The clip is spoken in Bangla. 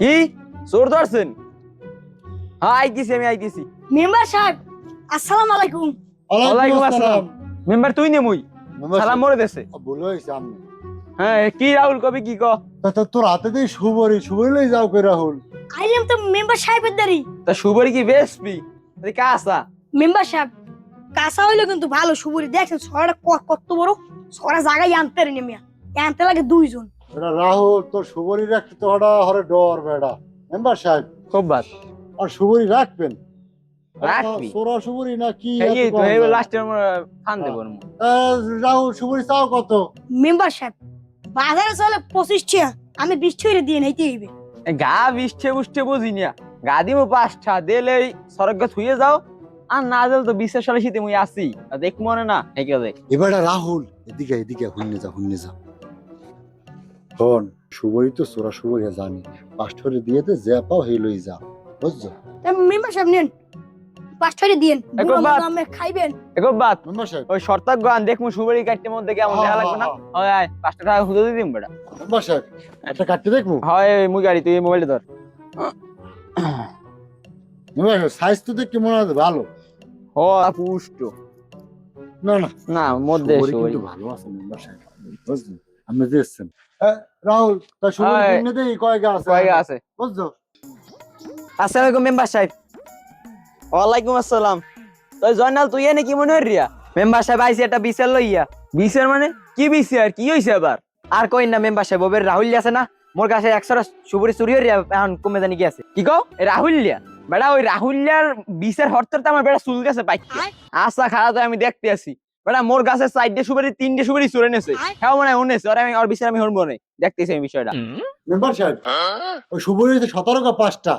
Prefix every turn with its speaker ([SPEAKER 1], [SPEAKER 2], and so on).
[SPEAKER 1] কি? চোর ধরছেন? হ্যাঁ আইতেছি আমি আইতেছি।
[SPEAKER 2] মেম্বার সাহেব আসসালামু আলাইকুম।
[SPEAKER 1] ওয়ালাইকুম আসসালাম। মেম্বার তুই নে মুই। সালাম মরে দেছে।
[SPEAKER 3] ভুল হয়েছে আমি।
[SPEAKER 1] হ্যাঁ কি রাহুল কবি কি ক?
[SPEAKER 3] তা তোর হাতে দিয়ে সুবরি সুবরি লই যাও কে রাহুল।
[SPEAKER 2] আইলাম তো মেম্বার সাহেবের দাঁড়ি।
[SPEAKER 1] তা সুবরি কি বেসপি? কাসা
[SPEAKER 2] মেম্বার সাহেব কাঁচা হইল কিন্তু ভালো সুবরি। দেখছেন সরাটা কত বড়। ছড়া জায়গায় আনতে রে নেমিয়া আনতে লাগে দুইজন।
[SPEAKER 3] এটা রাহুল তোর সুবরি রাখতে তো হড়া হরে ডর বেড়া। মেম্বার সাহেব?
[SPEAKER 1] খুব বাত
[SPEAKER 3] আর সুবরি রাখবেন?
[SPEAKER 1] রাখবি।
[SPEAKER 3] সোরা সুবরি না কি
[SPEAKER 1] এই
[SPEAKER 3] এত
[SPEAKER 1] তো এই
[SPEAKER 3] দাম?
[SPEAKER 1] ফান দেব
[SPEAKER 3] রাহুল সুবরি চাও কত?
[SPEAKER 2] মেম্বার সাহেব বাজারে চলে পঁচিশ টিয়া আমি বিশ টিয়া দিয়ে নিতে হইবে।
[SPEAKER 1] গা বিষ্টে বুষ্টে বুঝি না গা দিব পাঁচটা দিলে সরগ থুয়ে যাও। আর না দিল তো বিশ্বাস সালে শীতে মুই আসি। দেখ মনে না দেখ।
[SPEAKER 3] এবার রাহুল এদিকে এদিকে হুন্নে যা হুন্নে যা শোন সুবরি তো সোরা জানি। পাঁচটরে দিয়েতে যে পাও হে লই যা বুঝছ?
[SPEAKER 2] মেম্বার সাহেব নেন দিয়েন। খাইবেন।
[SPEAKER 1] একো বাত
[SPEAKER 3] মেম্বার সাহেব
[SPEAKER 1] ওই শর্তাক গান দেখ মু কাটতে মধ্যে কেমন দেখা
[SPEAKER 3] হ্যাঁ,
[SPEAKER 1] লাগবে না?
[SPEAKER 3] হ্যাঁ,
[SPEAKER 1] ওই আয় পাঁচটা টাকা হুদো দিম বেটা।
[SPEAKER 3] মেম্বার সাহেব একটা কাটতে দেখব
[SPEAKER 1] হয় মুই গাড়ি তুই মোবাইলটা ধর।
[SPEAKER 3] মেম্বার সাহেব সাইজ তো দেখতে মনে হয় ভালো।
[SPEAKER 1] হ পুষ্ট
[SPEAKER 3] না না।
[SPEAKER 1] না মধ্যে
[SPEAKER 3] ভালো আছে মেম্বার সাহেব বুঝলি? আপনি রাহুল তা
[SPEAKER 1] হ্যাঁ।
[SPEAKER 3] কয় গা আছে?
[SPEAKER 1] আছে?
[SPEAKER 3] বুঝছ?
[SPEAKER 1] আসসালামু মেম্বার সাহেব। ওয়ালাইকুম আসসালাম। তো জয়নাল তুই এনে কি মনে হই রিয়া? মেম্বার সাহেব আইসি একটা বিচার লইয়া। বিচার মানে? কি বিচার? কি হইছে আবার? আর কই না মেম্বার সাহেব ওবের রাহুল আছে না? মোর কাছে একশো সুপুরি চুরি হইয়া এখন কমে জানি কি আছে কি কও? এ রাহুলিয়া বেটা ওই রাহুলিয়ার বিচার হরতে আমার বেটা চুল গেছে পাই আশা খারাপ তো আমি দেখতে আছি। বেটা মোর গাছের সাইড দিয়ে সুপারি তিনটে সুপারি চুরে নেছে। হ্যাঁ মানে উনেছে ওরা আমি আর বিচার আমি হরবো নেই। দেখতেছি এই বিষয়টা।
[SPEAKER 3] মেম্বার সাহেব ওই সুপারি তো সতেরো কা পাঁচটা।